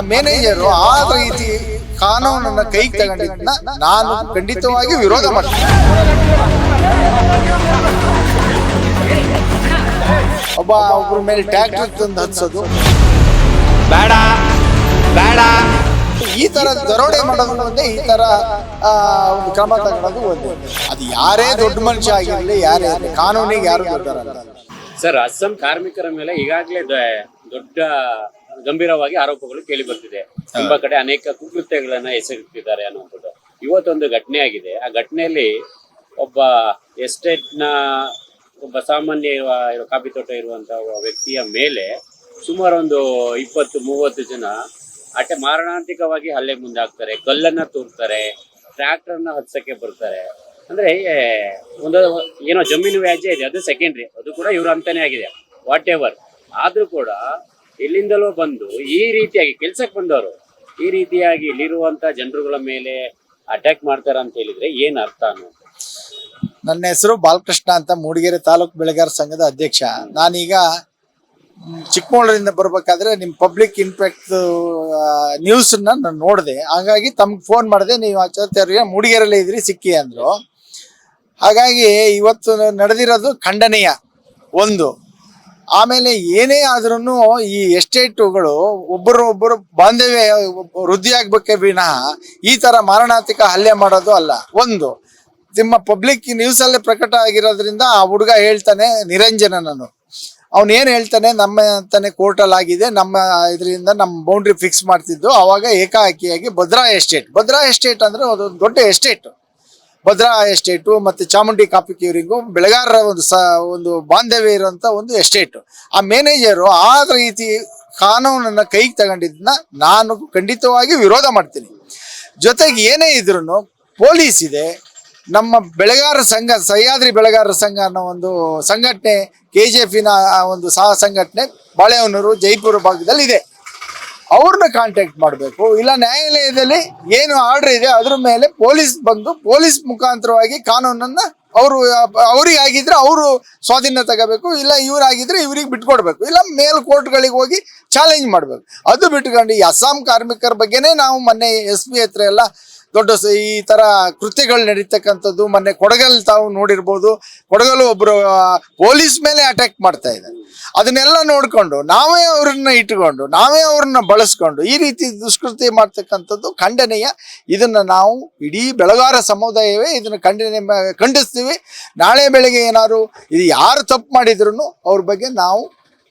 ಆ ಮ್ಯಾನೇಜರು ಆ ರೀತಿ ಕಾನೂನನ್ನ ಕೈಗೆ ತಗೊಂಡಿದ್ದನ್ನ ನಾನು ಖಂಡಿತವಾಗಿ ವಿರೋಧ ಮಾಡ್ತೀನಿ. ಒಬ್ಬ ಒಬ್ಬರ ಮೇಲೆ ಟ್ಯಾಕ್ಟರ್ ತಂದು ಹಚ್ಚೋದು ಬೇಡ ಬೇಡ. ಈ ತರ ದರೋಡೆ ಮಾಡೋದು ಒಂದೇ ಈ ತರ ಒಂದು ಕ್ರಮ ತಗೊಳ್ಳೋದು ಒಂದೇ. ಅದು ಯಾರೇ ದೊಡ್ಡ ಮನುಷ್ಯ ಆಗಿರಲಿ ಯಾರೇ ಇರ್ಲಿ, ಕಾನೂನಿಗೆ ಯಾರು ಸರ್ ಅಸ್ಸಾಂ ಕಾರ್ಮಿಕರ ಮೇಲೆ ಈಗಾಗಲೇ ದೊಡ್ಡ ಗಂಭೀರವಾಗಿ ಆರೋಪಗಳು ಕೇಳಿ ಬರ್ತಿದೆ. ತುಂಬಾ ಕಡೆ ಅನೇಕ ಕುಕೃತ್ಯಗಳನ್ನ ಎಸಗುತ್ತಿದ್ದಾರೆ ಅನ್ನುವಂಥದ್ದು. ಇವತ್ತೊಂದು ಘಟನೆ ಆಗಿದೆ. ಆ ಘಟನೆಯಲ್ಲಿ ಒಬ್ಬ ಎಸ್ಟೇಟ್ನ ಒಬ್ಬ ಸಾಮಾನ್ಯ ಕಾಫಿ ತೋಟ ಇರುವಂತಹ ವ್ಯಕ್ತಿಯ ಮೇಲೆ ಸುಮಾರು ಒಂದು ಇಪ್ಪತ್ತು, ಮೂವತ್ತು ಜನ ಅಟೆ ಮಾರಣಾಂತಿಕವಾಗಿ ಹಲ್ಲೆ ಮುಂದಾಗ್ತಾರೆ. ಕಲ್ಲನ್ನ ತೂರ್ತಾರೆ, ಟ್ರ್ಯಾಕ್ಟರ್ನ ಹತ್ಸಕ್ಕೆ ಬರ್ತಾರೆ. ಅಂದ್ರೆ ಒಂದು ಏನೋ ಜಮೀನು ವ್ಯಾಜ್ಯ ಇದೆ. ಅದು ಸೆಕೆಂಡ್ರಿ ಅದು ಕೂಡ ಇವ್ರ ಅಂತಾನೆ ಆಗಿದೆ. ವಾಟ್ ಎವರ್ ಆದ್ರೂ ಕೂಡ ಎಲ್ಲಿಂದಲೋ ಬಂದು ಈ ರೀತಿಯಾಗಿ ಕೆಲ್ಸಕ್ಕೆ ಬಂದವರು, ಈ ರೀತಿಯಾಗಿ ಇಲ್ಲಿರುವಂತ ಜನರುಗಳ ಮೇಲೆ ಅಟ್ಯಾಕ್ ಮಾಡ್ತಾರ ಅಂತ ಹೇಳಿದ್ರೆ ಏನ್ ಅರ್ಥ ಅನ್ನೋದು? ನನ್ನ ಹೆಸರು ಬಾಲಕೃಷ್ಣ ಅಂತ ಮೂಡಿಗೆರೆ ತಾಲೂಕು ಬೆಳೆಗಾರ ಸಂಘದ ಅಧ್ಯಕ್ಷ. ನಾನೀಗ ಚಿಕ್ಕಮಗಳೂರಿಂದ ಬರ್ಬೇಕಾದ್ರೆ ನಿಮ್ಮ ಪಬ್ಲಿಕ್ ಇಂಪ್ಯಾಕ್ಟ್ ನ್ಯೂಸನ್ನ ನಾನು ನೋಡಿದೆ. ಹಾಗಾಗಿ ತಮ್ಗೆ ಫೋನ್ ಮಾಡಿದೆ, ನೀವು ಆಚಾರ್ಯ ಮೂಡಿಗೆರೆಲ್ಲೇ ಇದ್ರಿ, ಸಿಕ್ಕಿ ಅಂದ್ರು. ಹಾಗಾಗಿ ಇವತ್ತು ನಡೆದಿರೋದು ಖಂಡನೀಯ. ಒಂದು ಆಮೇಲೆ ಏನೇ ಆದ್ರೂ ಈ ಎಸ್ಟೇಟುಗಳು ಒಬ್ಬರು ಒಬ್ಬರು ಬಾಂಧವ್ಯ ವೃದ್ಧಿ ಆಗ್ಬೇಕೆ ವಿನಃ ಈ ತರ ಮಾರಣಾಂತಿಕ ಹಲ್ಲೆ ಮಾಡೋದು ಅಲ್ಲ. ಒಂದು, ನಿಮ್ಮ ಪಬ್ಲಿಕ್ ನ್ಯೂಸ್ ಅಲ್ಲೇ ಪ್ರಕಟ ಆಗಿರೋದ್ರಿಂದ ಆ ಹುಡುಗ ಹೇಳ್ತಾನೆ ನಿರಂಜನ ನಾನು. ಅವನು ಏನ್ ಹೇಳ್ತಾನೆ? ನಮ್ಮ ಅಂತಾನೆ ಕೋರ್ಟಲ್ ಆಗಿದೆ. ನಮ್ಮ ಇದರಿಂದ ನಮ್ಮ ಬೌಂಡ್ರಿ ಫಿಕ್ಸ್ ಮಾಡ್ತಿದ್ದು. ಅವಾಗ ಏಕಾಏಕಿಯಾಗಿ ಭದ್ರಾ ಎಸ್ಟೇಟ್ ಭದ್ರಾ ಎಸ್ಟೇಟ್ ಅಂದ್ರೆ ಅದೊಂದು ದೊಡ್ಡ ಎಸ್ಟೇಟ್ ಭದ್ರಾ ಎಸ್ಟೇಟು ಮತ್ತು ಚಾಮುಂಡಿ ಕಾಪಿ ಕ್ಯೂರಿಂಗು ಬೆಳೆಗಾರರ ಒಂದು ಸ, ಒಂದು ಬಾಂಧವ್ಯ ಇರುವಂಥ ಒಂದು ಎಸ್ಟೇಟು. ಆ ಮ್ಯಾನೇಜರು ಆ ರೀತಿ ಕಾನೂನನ್ನು ಕೈಗೆ ತಗೊಂಡಿದ್ದನ್ನ ನಾನು ಖಂಡಿತವಾಗಿ ವಿರೋಧ ಮಾಡ್ತೀನಿ. ಜೊತೆಗೆ ಏನೇ ಇದ್ರೂ ಪೊಲೀಸ್ ಇದೆ. ನಮ್ಮ ಬೆಳೆಗಾರ ಸಂಘ, ಸಹ್ಯಾದ್ರಿ ಬೆಳೆಗಾರರ ಸಂಘ ಅನ್ನೋ ಒಂದು ಸಂಘಟನೆ ಕೆ ಜೆ ಎಫಿನ ಒಂದು ಸಹ ಸಂಘಟನೆ ಬಾಳೆಹೊನ್ನೂರು, ಜೈಪುರ ಭಾಗದಲ್ಲಿ ಇದೆ ಅವ್ರನ್ನ ಕಾಂಟ್ಯಾಕ್ಟ್ ಮಾಡಬೇಕು. ಇಲ್ಲ, ನ್ಯಾಯಾಲಯದಲ್ಲಿ ಏನು ಆರ್ಡರ್ ಇದೆ, ಅದ್ರ ಮೇಲೆ ಪೊಲೀಸ್ ಬಂದು ಪೊಲೀಸ್ ಮುಖಾಂತರವಾಗಿ ಕಾನೂನನ್ನ ಅವರು, ಅವ್ರಿಗೆ ಆಗಿದ್ರೆ ಅವರು ಸ್ವಾಧೀನ ತಗೋಬೇಕು, ಇಲ್ಲ ಇವ್ರಾಗಿದ್ರೆ ಇವ್ರಿಗೆ ಬಿಟ್ಕೊಡ್ಬೇಕು, ಇಲ್ಲ ಮೇಲ್ ಕೋರ್ಟ್ಗಳಿಗೆ ಹೋಗಿ ಚಾಲೆಂಜ್ ಮಾಡಬೇಕು. ಅದು ಬಿಟ್ಕೊಂಡು ಈ ಅಸ್ಸಾಂ ಕಾರ್ಮಿಕರ ಬಗ್ಗೆನೇ ನಾವು ಮೊನ್ನೆ ಎಸ್ ಪಿ ಹತ್ರ ಎಲ್ಲ ದೊಡ್ಡ ಈ ತರ ಕೃತ್ಯಗಳು ನಡೀತಕ್ಕಂಥದ್ದು. ಮೊನ್ನೆ ಕೊಡಗಲ್ ತಾವು ನೋಡಿರ್ಬೋದು. ಕೊಡಗಲು ಒಬ್ಬರು ಪೊಲೀಸ್ ಮೇಲೆ ಅಟ್ಯಾಕ್ ಮಾಡ್ತಾ ಇದ್ದಾರೆ. ಅದನ್ನೆಲ್ಲ ನೋಡ್ಕೊಂಡು ನಾವೇ ಅವ್ರನ್ನ ಇಟ್ಕೊಂಡು ನಾವೇ ಅವ್ರನ್ನ ಬಳಸ್ಕೊಂಡು ಈ ರೀತಿ ದುಷ್ಕೃತ್ಯ ಮಾಡ್ತಕ್ಕಂಥದ್ದು ಖಂಡನೀಯ. ಇದನ್ನ ನಾವು ಇಡೀ ಬೆಳಗಾರ ಸಮುದಾಯವೇ ಇದನ್ನ ಖಂಡನೆ ಖಂಡಿಸ್ತೀವಿ. ನಾಳೆ ಬೆಳಗ್ಗೆ ಏನಾದ್ರು ಇದು ಯಾರು ತಪ್ಪು ಮಾಡಿದ್ರು ಅವ್ರ ಬಗ್ಗೆ ನಾವು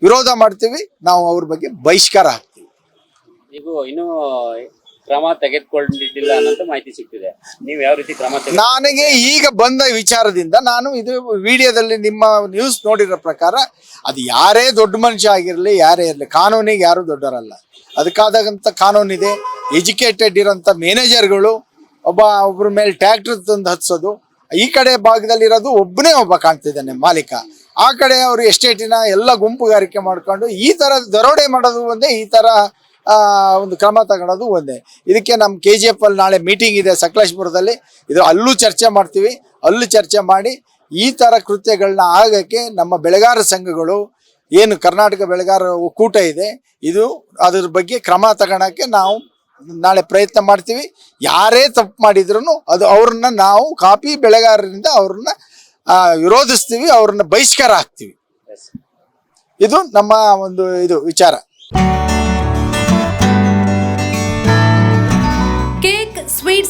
ವಿರೋಧ ಮಾಡ್ತೀವಿ. ನಾವು ಅವ್ರ ಬಗ್ಗೆ ಬಹಿಷ್ಕಾರ ಹಾಕ್ತೀವಿ. ನೀವು ಇನ್ನೂ ಕ್ರಮ ತೆಗೆದುಕೊಂಡಿದ್ದಿಲ್ಲ ಅನ್ನೋದು ಮಾಹಿತಿ ಸಿಗ್ತಿದೆ. ನೀವು ಯಾವ ರೀತಿ ಕ್ರಮ ನನಗೆ ಈಗ ಬಂದ ವಿಚಾರದಿಂದ ನಾನು ಇದು ವಿಡಿಯೋದಲ್ಲಿ ನಿಮ್ಮ ನ್ಯೂಸ್ ನೋಡಿರೋ ಪ್ರಕಾರ ಅದು ಯಾರೇ ದೊಡ್ಡ ಮನುಷ್ಯ ಆಗಿರಲಿ ಯಾರೇ ಇರಲಿ ಕಾನೂನಿಗೆ ಯಾರು ದೊಡ್ಡರಲ್ಲ ಅದಕ್ಕಾದಂಥ ಕಾನೂನಿದೆ. ಎಜುಕೇಟೆಡ್ ಇರೋಂಥ ಮ್ಯಾನೇಜರ್ಗಳು ಒಬ್ಬ ಒಬ್ಬರ ಮೇಲೆ ಟ್ಯಾಕ್ಟರ್ ತಂದು ಹತ್ಸೋದು ಈ ಕಡೆ ಭಾಗದಲ್ಲಿರೋದು ಒಬ್ಬನೇ ಒಬ್ಬ ಕಾಣ್ತಿದ್ದಾನೆ ಮಾಲೀಕ. ಆ ಕಡೆ ಅವರು ಎಸ್ಟೇಟಿನ ಎಲ್ಲ ಗುಂಪುಗಾರಿಕೆ ಮಾಡ್ಕೊಂಡು ಈ ಥರ ದರೋಡೆ ಮಾಡೋದು ಒಂದೇ ಈ ಆ, ಒಂದು ಕ್ರಮ ತಗೊಳ್ಳೋದು ಒಂದೇ. ಇದಕ್ಕೆ ನಮ್ಮ ಕೆ ಜಿ ಎಫ್ ಅಲ್ಲಿ ನಾಳೆ ಮೀಟಿಂಗ್ ಇದೆ ಸಕಲೇಶ್ಪುರದಲ್ಲಿ. ಇದು ಅಲ್ಲೂ ಚರ್ಚೆ ಮಾಡ್ತೀವಿ. ಅಲ್ಲೂ ಚರ್ಚೆ ಮಾಡಿ ಈ ಥರ ಕೃತ್ಯಗಳನ್ನ ಆಗಕ್ಕೆ ನಮ್ಮ ಬೆಳೆಗಾರ ಸಂಘಗಳು ಏನು ಕರ್ನಾಟಕ ಬೆಳೆಗಾರ ಒಕ್ಕೂಟ ಇದೆ ಇದು ಅದ್ರ ಬಗ್ಗೆ ಕ್ರಮ ತಗೊಳಕ್ಕೆ ನಾವು ನಾಳೆ ಪ್ರಯತ್ನ ಮಾಡ್ತೀವಿ. ಯಾರೇ ತಪ್ಪು ಮಾಡಿದ್ರು ಅದು ಅವ್ರನ್ನ ನಾವು ಕಾಪಿ ಬೆಳೆಗಾರರಿಂದ ಅವ್ರನ್ನ ವಿರೋಧಿಸ್ತೀವಿ ಅವ್ರನ್ನ ಬಹಿಷ್ಕಾರ ಹಾಕ್ತೀವಿ. ಇದು ನಮ್ಮ ಒಂದು ಇದು ವಿಚಾರ.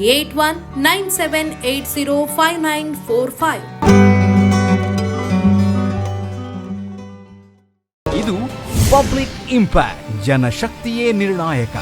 Eight one nine seven eight zero five nine four five. ಇದು ಪಬ್ಲಿಕ್ ಇಂಪ್ಯಾಕ್ಟ್, ಜನಶಕ್ತಿಯೇ ನಿರ್ಣಾಯಕ.